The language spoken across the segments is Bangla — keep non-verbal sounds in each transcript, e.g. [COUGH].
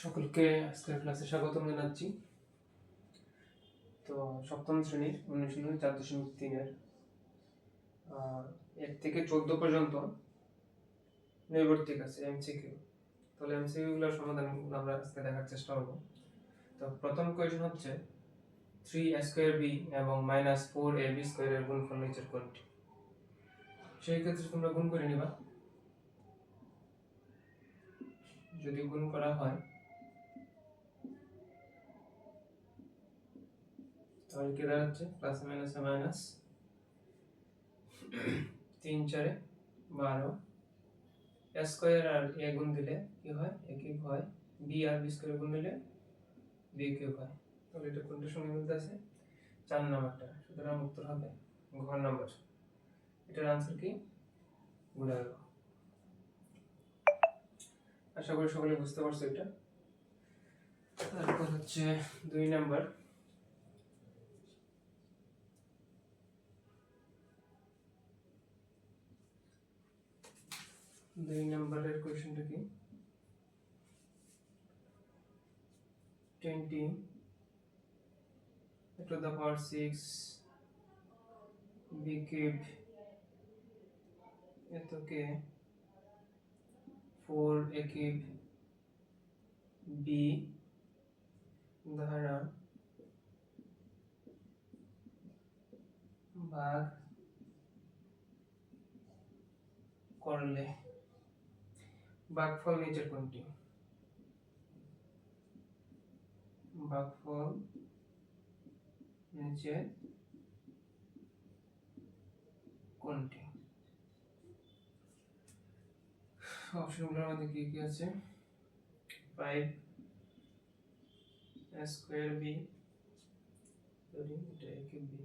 সকলকে আজকের ক্লাসে স্বাগতম জানাচ্ছি। তো সপ্তম শ্রেণির অনুশীলন চার দশমিক তিনের এক থেকে চোদ্দ পর্যন্ত নৈবর্তিক আছে এমসিকিউ তাহলে এমসিকিউ গুলোর সমাধান আমরা আজকে দেখার চেষ্টা করব। তো প্রথম কোয়েশন হচ্ছে থ্রি স্কোয়ার বি এবং মাইনাস ফোর এ বি স্কোয়ারের গুণফল নিচের কোনটি? সেই ক্ষেত্রে তোমরা গুণ করে নিবা। যদি গুণ করা হয় তাহলে কি দাঁড়াচ্ছে প্লাস মাইনাস মাইনাস তিন চারে বারো। স্কোয়ার আর এ গুণ দিলে কি হয়? এ কিউব হয়। বি আর বি স্কোয়ার গুণ দিলে বি কিউব হয়। তাহলে এটা কোনটার সঙ্গে মিলতে আছে? চার নাম্বারটা। সুতরাং উত্তর হবে ঘর নাম্বার। এটার আনসার কি? গেল আশা করি সকলে বুঝতে পারছ এটা। তারপর হচ্ছে দুই নাম্বার। দুই নাম্বারের কোয়েশ্চনটা কি? Twenty to the power six B cube এতকে four A cube B দ্বারা ভাগ করলে ভাগফল নিচের কোনটি? ভাগফল নিচের কোনটি? অপশনগুলোর মধ্যে কি কি আছে? ফাইভ স্কোয়ার বি, সরি, এটা A B.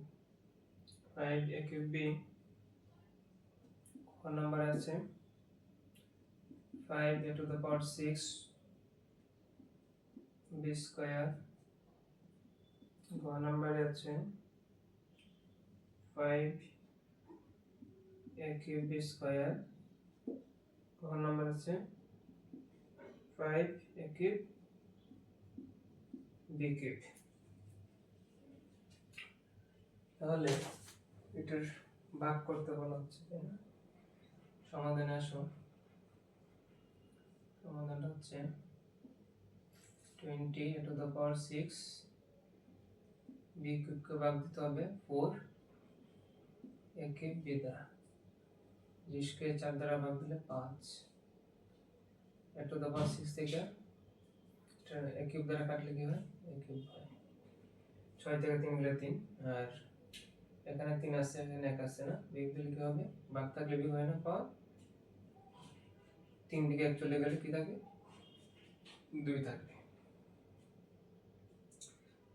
Five A B, ক নাম্বার আছে? Five A to the power six B square গ নাম্বারে আছে five A cube B square গ নাম্বার আছে five A cube B cube তাহলে এটার ভাগ করতে বলা হচ্ছে, তাই না? সমাধানে আসো। সমাধানটা হচ্ছে twenty to the power six B কিউবকে ভাগ দিতে হবে ফোর এ কিউব বি দ্বারা জিসকে চার দ্বারা ভাগ দিলে পাঁচ। A to the power six থেকে এটা এ কিউব দ্বারা কাটলে কি হয়? এ কিউব হয়। ছয় থেকে তিন গেলে তিন, আর এখানে তিন আছে, এখানে এক আছে না? বিয়োগ দিলে কি হবে? ভাগ থাকলে বিয়োগ হয় না পাওয়ার তিন দিকে এক চলে গেলে কি থাকে? দুই থাকবে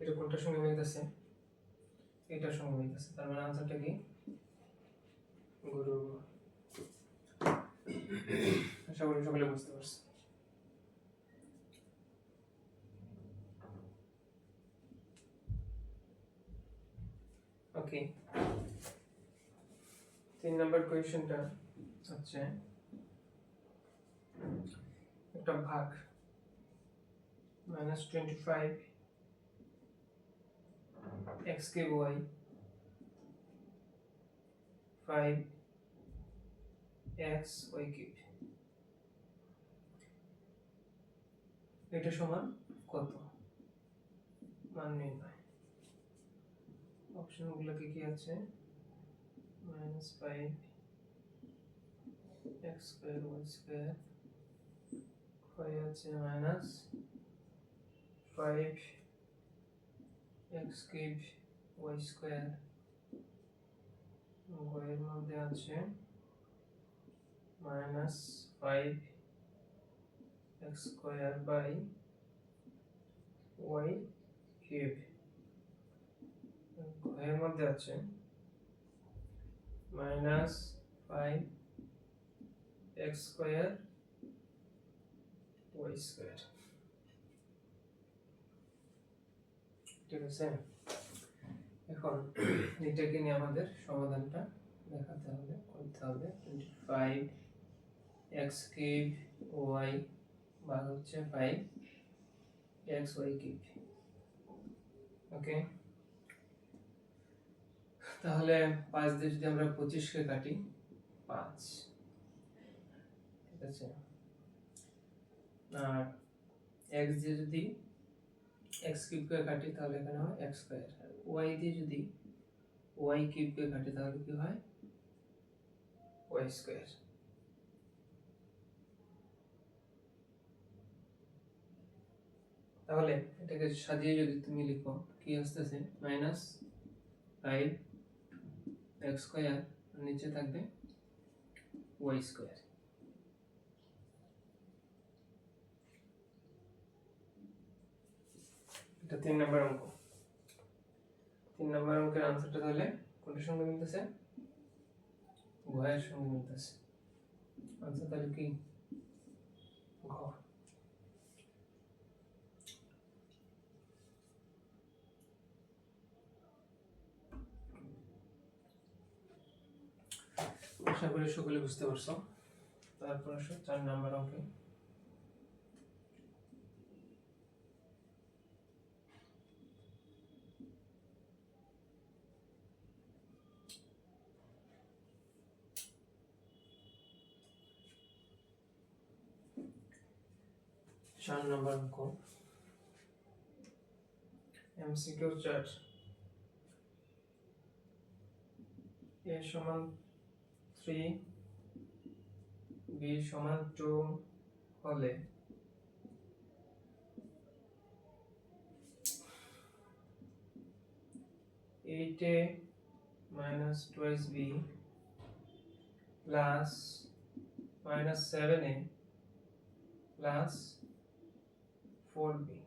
এটা কোনটার সঙ্গে মিলতেছে? এটার সঙ্গে মিলতেছে। তার মানে আনসারটা কি? গুরু। আশা করি সকলে বুঝতে পারছে। ওকে তিন নম্বর কোয়েশ্চেনটা হচ্ছে একটা ভাগ। মাইনাস টোয়েন্টি ফাইভ এক্স কে Y five X Y cube এটা সমান কত? মান নির্ণয়। অপশনগুলো কি কি আছে? Minus five X square Y square হয়ে আছে minus five X cube Y square এর মধ্যে আছে minus five X square by Y cube এর মধ্যে আছে minus five X square Y square ঠিক আছে এখন [CLEARS THROAT] এটাকে নিয়ে আমাদের সমাধানটা দেখাতে হবে, করতে হবে। Twenty five X cube Y ভাগ হচ্ছে five X Y cube okay তাহলে পাঁচ দিয়ে যদি আমরা পঁচিশকে কাটি, পাঁচ। ঠিক আছে? আর এক্স দিয়ে যদি এক্স কিউবকে কাটি, তাহলে এখানে হয় এক্স স্কোয়ার আর ওয়াই দিয়ে যদি ওয়াই কিউবকে কাটি, তাহলে কি হয়? ওয়াই স্কোয়ার তাহলে এটাকে সাজিয়ে যদি তুমি লিখো, কি আসতেছে? মাইনাস ফাইভ এক্স স্কোয়ার নিচে থাকবে ওয়াই স্কোয়ার এটা তিন নম্বর অঙ্ক। তিন নম্বর অঙ্কের আনসারটা তাহলে কোনটার সঙ্গে মিলতেছে? ঘয়ের সঙ্গে মিলতেছে। আনসার তাহলে কি? ঘ। আশা করি সকলে বুঝতে পারছ। তারপর আসো চার নাম্বার অঙ্কে। চার নম্বর অঙ্ক। এমসিকিউ চার এ সমান থ্রি বি সমান টু হলে eight A minus twelve B plus minus seven A plus four B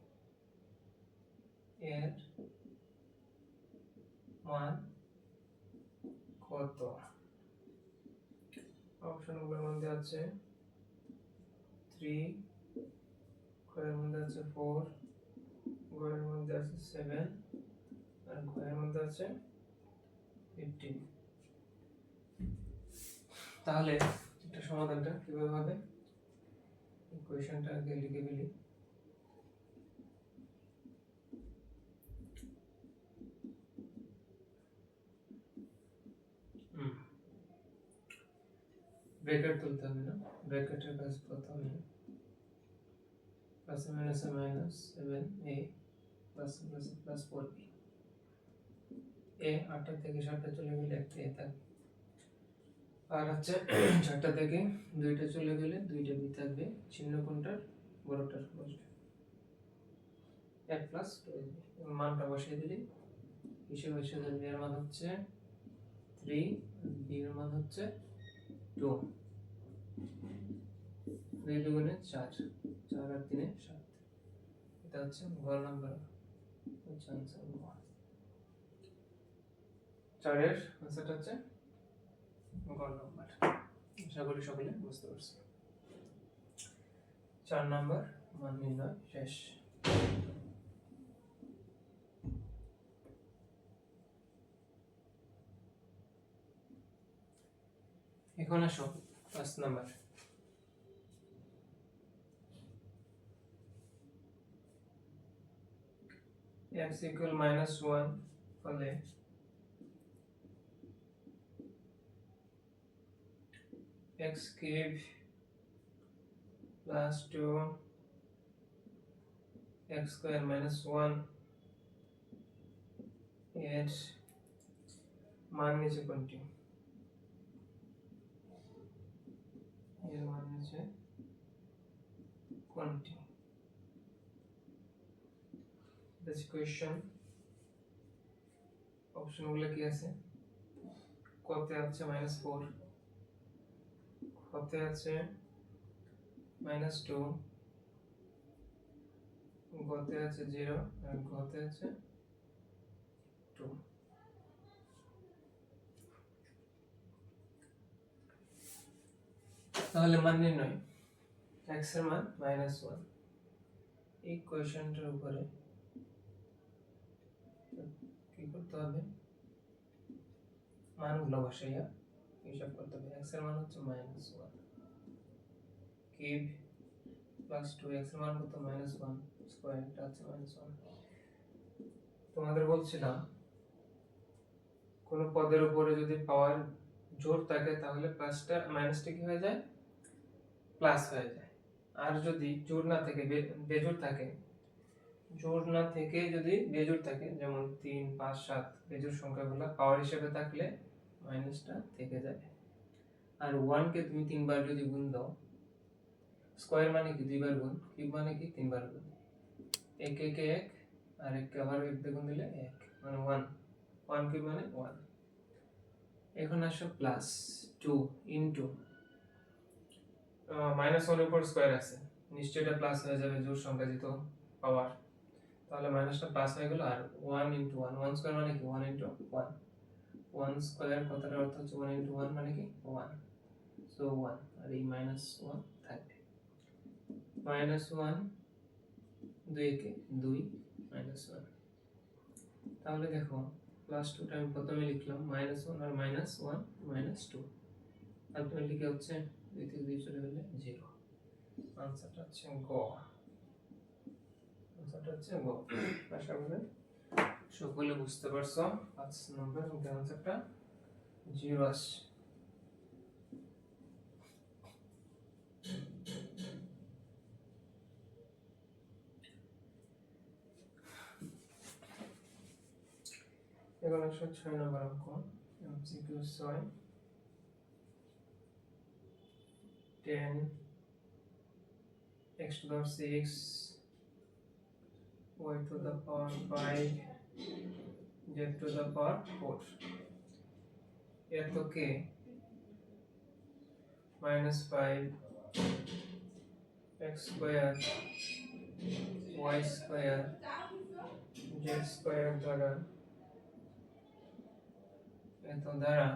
এর মান কত? অপশনগুলোর মধ্যে আছে থ্রি ঘরের মধ্যে আছে ফোর ঘরের মধ্যে আছে সেভেন আর ঘরের মধ্যে আছে ফিফটিন তাহলে এটা সমাধানটা কীভাবে হবে? ইকুয়েশনটা আগে লিখে ফেলি। ব্র্যাকেট তুলতে হবে না। ব্র্যাকেটের কাজ প্রথমে plus minus minus seven A plus plus plus four B এ আটটা থেকে সাতটা চলে গেলে একটা এ থাকবে। আর হচ্ছে [CLEARS THROAT] চারটা থেকে দুইটা চলে গেলে দুইটা বি থাকবে। চিহ্ন কোনটার? বড়টার বসবে এক প্লাস মানটা বসিয়ে দিলি। হিসেবে এসে যাবে এর মান হচ্ছে থ্রি বি এর মান হচ্ছে টু দুই দুগুণে চার। চার আর তিনে সাত। এটা হচ্ছে ঘর নাম্বার হচ্ছে আনসার চারের আনসারটা হচ্ছে ঘর নাম্বার। আশা করি সকলে বুঝতে পারছি চার নাম্বার মান নির্ণয় শেষ। এখন আসো পাঁচ নাম্বার x equal minus 1 ফলে x cube plus 2 x square minus 1 এর মান নিচে কোনটি এর মান নিচে কোনটি this question অপশনগুলো কি আছে? কতে আছে মাইনাস ফোর কতে আছে মাইনাস টু গতে আছে জিরো আর গতে আছে টু তাহলে মান নির্ণয়। X এর মান মাইনাস ওয়ান এই কোয়েশনটার উপরে কি করতে হবে? মানগুলো বসাইয়া হিসাব করতে হবে। X এর মান হচ্ছে minus one cube plus two এক্সের মান কত? মাইনাস ওয়ান স্কোয়ার এটা হচ্ছে মাইনাস ওয়ান তোমাদের বলছিলাম, কোনো পদের উপরে যদি পাওয়ার জোর থাকে তাহলে প্লাসটা মাইনাসটা কি হয়ে যায়? প্লাস হয়ে যায়। আর যদি জোর না থেকে বেজোর থাকে জোর না থেকে যদি বেজোর থাকে, যেমন তিন, পাঁচ, সাত বেজোর সংখ্যাগুলো পাওয়ার হিসেবে থাকলে মাইনাসটা থেকে যাবে। আর ওয়ানকে তুমি তিনবার যদি গুণ দাও স্কোয়ার মানে কি? দুইবার গুণ। কিউব মানে কি? তিনবার গুণ। এক এক এক, আর এক আবার এক গুণ দিলে এক। মানে ওয়ান ওয়ান কিউব মানে ওয়ান এখন আসো প্লাস টু ইন্টু মাইনাস ওয়ানের উপর স্কোয়ার আছে। নিশ্চয়ই এটা প্লাস হয়ে যাবে জোর সংখ্যা যেহেতু পাওয়ার তাহলে মাইনাসটা প্লাস হয়ে গেল আর one into one one square মানে কি? One into one one square কথাটার অর্থ হচ্ছে ওয়ান ইন্টু ওয়ান মানে কি? ওয়ান সো ওয়ান আর এই মাইনাস ওয়ান থাকবে। মাইনাস ওয়ান দুই একে দুই মাইনাস ওয়ান তাহলে দেখো প্লাস টুটা আমি প্রথমে লিখলাম। মাইনাস ওয়ান আর minus one minus two ultimately কি হচ্ছে থেকে দুই চলে গেলে জিরো আনসারটা হচ্ছে গ আনসারটা হচ্ছে গ আশা করি সকলে বুঝতে পারছ পাঁচ নম্বর আনসারটা জিরো আসছে এখন একশো ছয় নম্বর অঙ্ক এমসিকিউ ছয় ten x to the power 6 y to the power 5 z to the power 4 এত কে minus 5 x square y square z square দ্বারা এত দ্বারা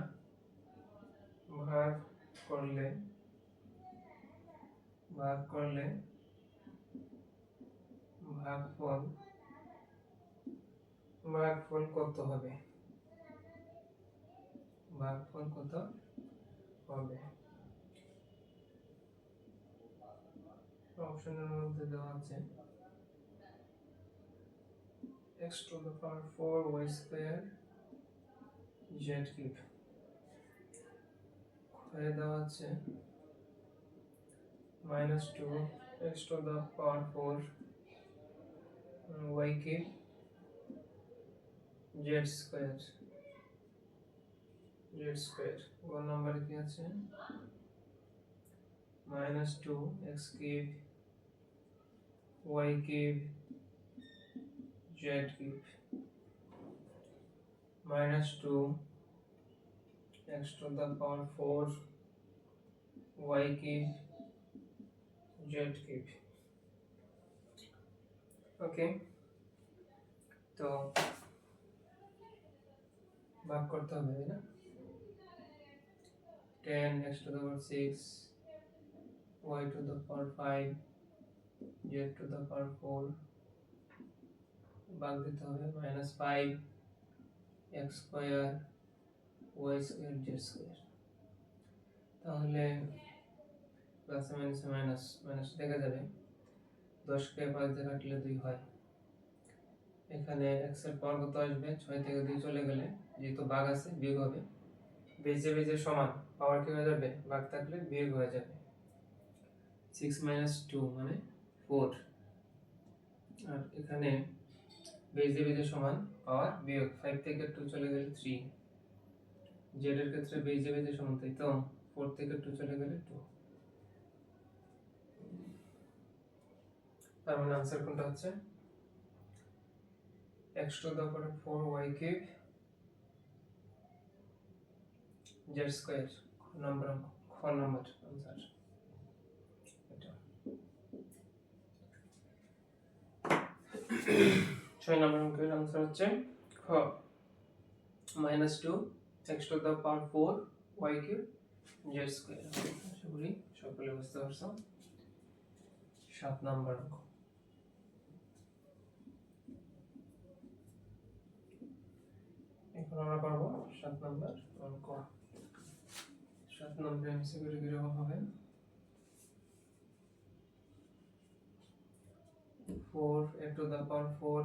ভাগ করলে ভাগ করলে ভাগফল ভাগফল কত হবে? ভাগফল কত হবে? অপশনের মধ্যে দেওয়া আছে x to the power 4 y square z cube হয়ে দেওয়া আছে minus 2 x to the power 4 y cube z square z square কোন নাম্বার কি আছে minus 2 x cube y cube z cube minus 2 x to the power 4 y cube z cube ওকে তো ভাগ করতে হবে তাই না ten X to the power six Y to the power five Z to the power four ভাগ দিতে হবে minus five X square Y square Z square তাহলে প্লাস মাইনাস মাইনাস মাইনাস দেখা যাবে। দশকে পাঁচ দিয়ে কাটলে দুই হয়। এখানে এক্সের পাওয়ার কত আসবে? ছয় থেকে দুই চলে গেলে যেহেতু ভাগ আছে, বিয়োগ হবে। বেজে বেজে সমান, পাওয়ার কি হয়ে যাবে? ভাগ থাকলে বিয়োগ হয়ে যাবে। সিক্স মাইনাস টু মানে ফোর আর এখানে বেজে বেজে সমান, পাওয়ার বিয়োগ। ফাইভ থেকে টু চলে গেলে থ্রি জেড এর ক্ষেত্রে বেজে বেজে সমান, তাই তো? ফোর থেকে টু চলে গেলে টু তার মানে আনসার কোনটা হচ্ছে? X to the power 4 y cube z square number খ নাম্বার আনসার ছয় নম্বর অঙ্কের আনসার হচ্ছে খ minus two X to the power four Y cube Z square আশা করি সকলে বুঝতে পারছ। সাত নম্বর অঙ্ক এখন আমরা পারব, সাত নম্বর অঙ্ক সাত নম্বর এমসিকিউ কীরকম হবে। Four A to the power four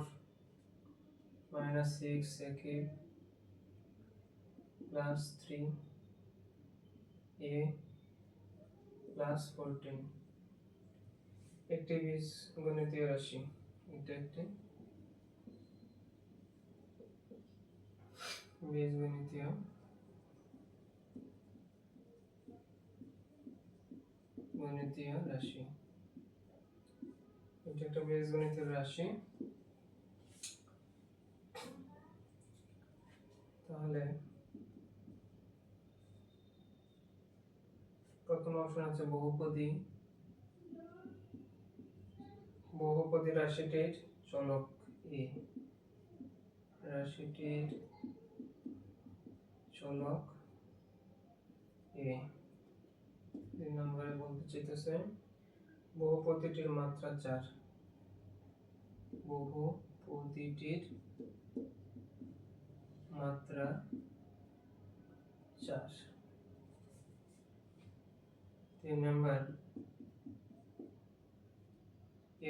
minus six A cube plus three A plus fourteen একটি বীজ গণিতীয় রাশি, এটা একটি বীজগণিতীয় গণিতীয়। রাশি। এটা একটা বীজগণিতীয় রাশি। তাহলে প্রথম অপশন আছে বহুপদী। বহুপদী রাশিটির চলক এ রাশিটির চলক। এ তিন নম্বরে বলতে চাইতেছে বহুপদীটির মাত্রা চার। বহুপদীটির মাত্রা চার। তিন নম্বর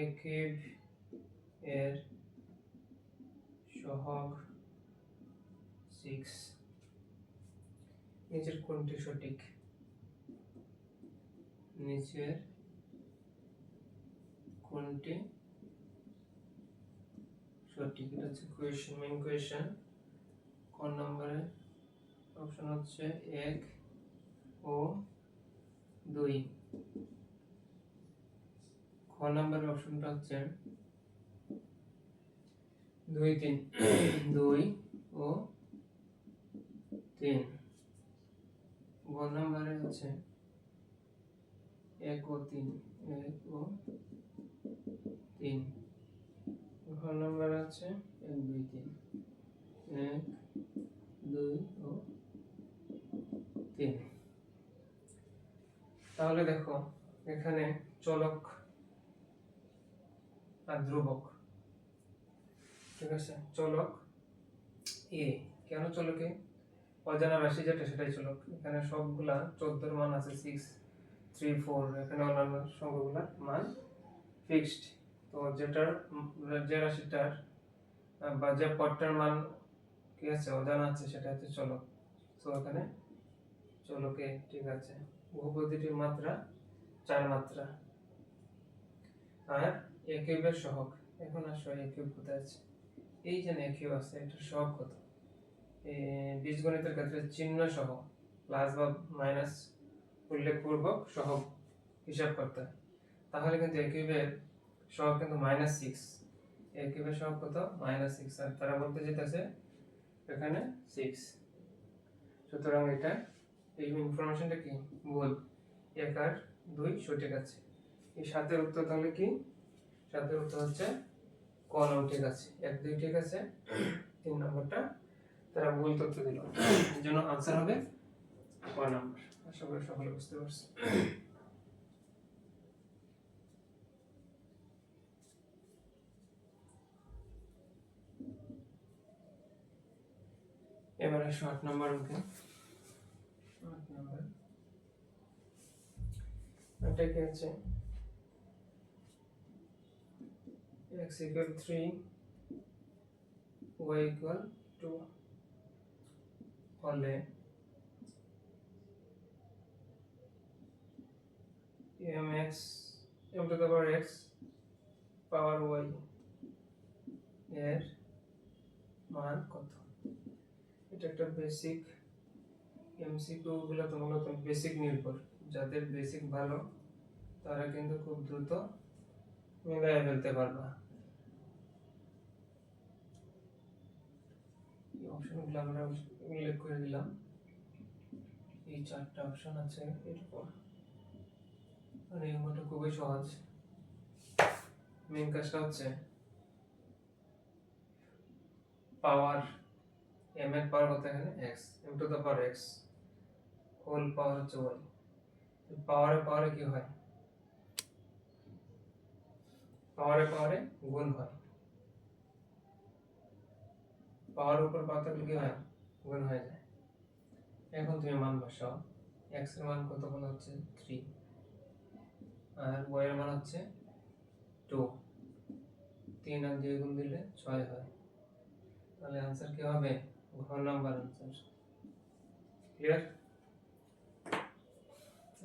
একিব এর সহগ সিক্স নিচের কোনটি সঠিক? নিচের কোনটি সঠিক? এটা হচ্ছে কোয়েশ্চেন মেইন কোয়েশ্চেন কোন নম্বরে? অপশন হচ্ছে এক ও দুই। খ নম্বরের অপশনটা হচ্ছে দুই তিন। দুই ও তিন। গ নম্বরে হচ্ছে এক ও তিন, এক ও তিন। ঘ নম্বর আছে এক, দুই, তিন। এক, দুই ও তিন। তাহলে দেখো, এখানে চলক আর ধ্রুবক। ঠিক আছে? চলক এ কেন চলকে অজানা রাশি যেটা সেটাই চলক এখানে সবগুলা চোদ্দোর মান আছে সিক্স থ্রি ফোর এখানে অন্যান্য সংখ্যাগুলার মান ফিক্সড তো যেটার, যে রাশিটার, বা যে পদটার মান কি আছে, অজানা আছে, সেটা হচ্ছে চলক। তো এখানে চলকে ঠিক আছে। বহুপদীটির মাত্রা, চার মাত্রা। আর একিউবের সহগ। এখন আসলে একিউব কোথায় আছে? এই যে একিউব আছে এটার সহগ কত? বীজগণিতের ক্ষেত্রে চিহ্ন সহ প্লাস বা মাইনাস উল্লেখপূর্বক সহগ হিসাব করতে হয়। তাহলে কিন্তু একিউবের সহগ কিন্তু মাইনাস সিক্স একিউবের সহগ কত? মাইনাস সিক্স আর তারা বলতে যেতেছে এখানে সিক্স সুতরাং এটা, এই ইনফরমেশনটা কি? ভুল। এক আর দুই সঠিক আছে। এই সাতের উত্তর তাহলে কি? সাতের উত্তর হচ্ছে ক ঠিক আছে। এক দুই ঠিক আছে। তিন নম্বরটা তারা ভুল তথ্য দিল। এর জন্য আনসার হবে ক নম্বর? আশা করি সকলে বুঝতে পারছি। এবারে আট নম্বর অঙ্কে। আট নম্বর। এটা কি আছে? x equal 3 y equal 2 হলে mx m to the power x power y এর মান কত? এটা একটা বেসিক এমসিকিউ গুলো তো মূলত বেসিক নির্ভর। যাদের বেসিক ভালো, তারা কিন্তু খুব দ্রুত মিলাই ফেলতে পারবা। অপশনগুলো আমরা উল্লেখ করে দিলাম এই চারটা অপশন আছে, এরপর আর এই অঙ্কটা খুবই সহজ। মেন কাজটা হচ্ছে পাওয়ার এম এর পাওয়ার কত এখানে? X M to the power X whole power হচ্ছে ওয়াই পাওয়ারে পাওয়ারে কি হয়? পাওয়ারে পাওয়ারে গুণ হয়। পাওয়ার উপর পাওয়ার কি হয়? গুণ হয়ে যায়। এখন তুমি মান বসাও। এক্সের মান কত? মনে হচ্ছে থ্রি আর ওয়াই এর মান হচ্ছে টু তিন আর দুই গুণ দিলে ছয় হয়। তাহলে আনসার কি হবে? ঘর নাম্বার আনসার ক্লিয়ার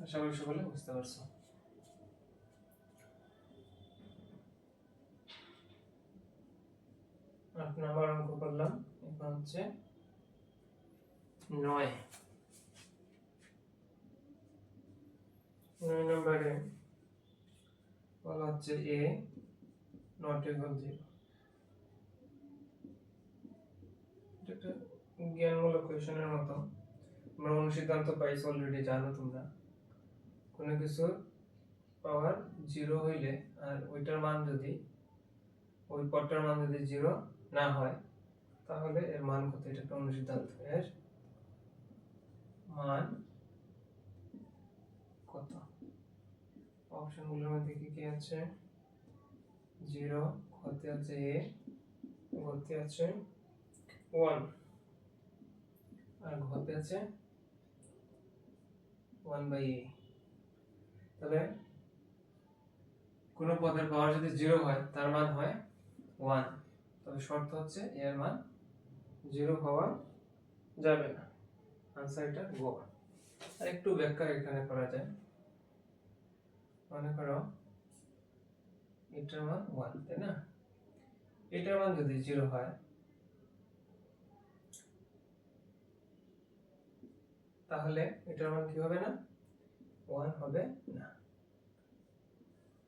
আশা করি সকলে বুঝতে পারছ। আট নাম্বার অঙ্ক করলাম। এখন হচ্ছে নয়। নয় নম্বরে বলা হচ্ছে এ নট ইকুয়াল জিরো একটা জ্ঞানমূলক কোয়েশনের মতো। আমরা অনুসিদ্ধান্ত পাইছি অলরেডি জানো তোমরা। কোনো কিছুর পাওয়ার জিরো হইলে আর ওইটার মান যদি, ওই পদটার মান যদি জিরো না হয়, তাহলে এর মান কত? এটা একটা অনুসিদ্ধান্ত। এর মান কত? অপশনগুলোর মধ্যে কি কি আছে? জিরো ঘতে আছে এ ঘতে আছে ওয়ান। আর ঘতে আছে ওয়ান বাই এ। তাহলে কোনো পদের পাওয়ার যদি জিরো হয়, তার মান হয় ওয়ান। তবে শর্ত হচ্ছে এর মান জিরো হওয়া যাবে না। আনসারটা গো আর একটু ব্যাখ্যা এখানে করা যায়। মনে করো, এটার মান ওয়ান তাই না? এটার মান যদি জিরো হয়, তাহলে এটার মান কি হবে না? ওয়ান হবে না।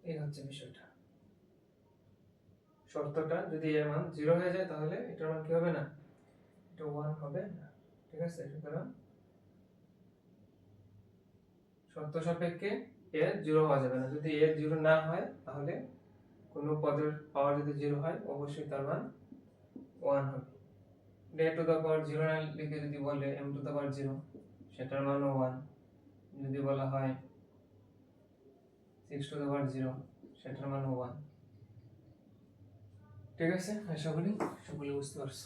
এই হচ্ছে বিষয়টা। শর্তটা, যদি এর মান জিরো হয়ে যায়, তাহলে এটার মান কি হবে না? এটা ওয়ান হবে না। ঠিক আছে, সুতরাং শর্ত সাপেক্ষে এর জিরো হওয়া যাবে না। যদি এর জিরো না হয়, তাহলে কোনো পদের পাওয়ার যদি জিরো হয়, অবশ্যই তার মান ওয়ান হবে। Day to the power zero না লিখে যদি বলে M to the power zero সেটার মানও ওয়ান যদি বলা হয় six to the power zero সেটার মানও ওয়ান ঠিক আছে? আশা করি সকলে বুঝতে পারছ।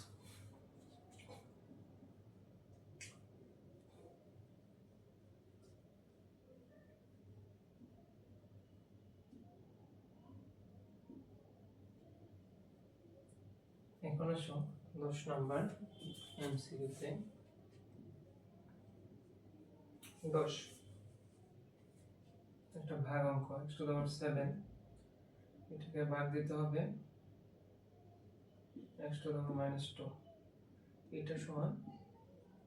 এখন আসো দশ নম্বর এমসিকিউতে। দশ। একটা ভাগ অঙ্ক এক্স টু পাওয়ার সেভেন এটাকে ভাগ দিতে হবে। X to power minus two এটা সমান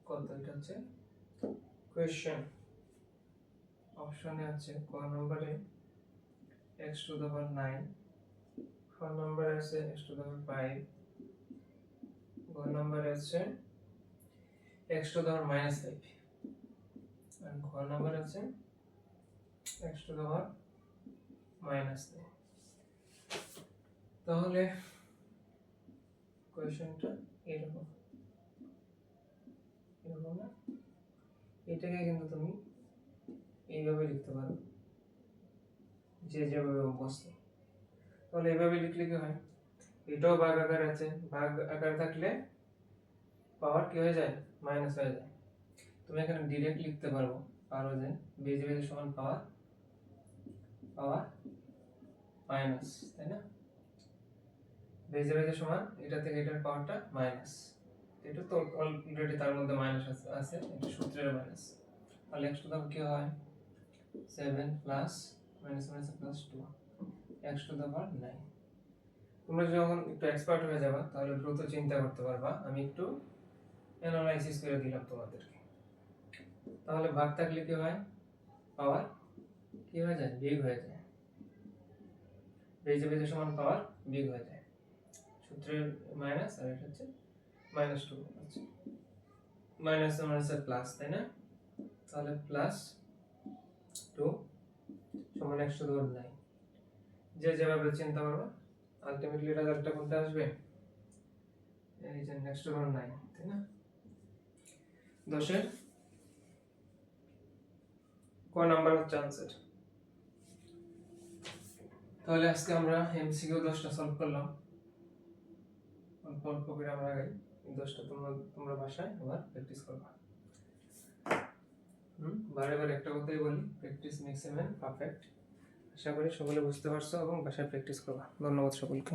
কত? এটা হচ্ছে কোয়েশ্চেন অপশনে আছে ক নম্বরে এক্স টু পাওয়ার নাইন খ নম্বরে আছে এক্স টু পাওয়ার ফাইভ গ নম্বরে আছে X to power minus five আর ঘ নাম্বার আছে এক্স টু পাওয়ার মাইনাস তাহলে কোয়েশনটা এরকম। এরকম না? এটাকে কিন্তু তুমি এইভাবে লিখতে পারো। যে যেভাবে অভ্যস্ত। তাহলে এভাবে লিখলে কি হয়? এটাও ভাগ আকার আছে ভাগ আকার থাকলে পাওয়ার কি হয়ে যায় মাইনাস হয়ে যায় তুমি এখানে ডিরেক্ট লিখতে পারব পারো যে বেজে বেজে সমান পাওয়ার পাওয়ার মাইনাস তাই না বেজে বেজে সমান এটা থেকে এটার পাওয়ারটা মাইনাস এটা তো অলরেডি তার মধ্যে মাইনাস আছে এটা সূত্রের মাইনাস তাহলে এক্স টু কি হয় seven plus minus minus plus two X to the power nine তোমরা যখন একটু এক্সপার্ট হয়ে যাবা, তাহলে দ্রুত চিন্তা করতে পারবা। আমি একটু অ্যানালাইসিস করে দিলাম তোমাদেরকে। তাহলে ভাগ থাকলে কি হয়? পাওয়ার কি হয়ে যায়? বিগ হয়ে যায়। বেজে বেজে সমান পাওয়ার বিগ হয়ে যায়। সূত্রের মাইনাস আর এটা হচ্ছে মাইনাস টু আচ্ছা। মাইনাস মাইনাসের প্লাস তাই না? তাহলে প্লাস টু সমান একশো ধর নাই যে যেভাবে চিন্তা করবে আলটিমেটলি রেজাল্টটা কোনটা আসবে? এই যে নেক্সট ধর নাই তাই না? দশের? ক নাম্বার হচ্ছে আনসার তাহলে আজকে আমরা এমসিকিউ দশটা সলভ করলাম। অল্প অল্প করে আমরা আগাই। দশটা তোমরা তোমরা বাসায় আবার প্র্যাকটিস করবা। হুম? বারে বারে একটা কথাই বলি practice makes a man perfect আশা করি সকলে বুঝতে পারছ এবং বাসায় প্র্যাকটিস করবা। ধন্যবাদ সকলকে।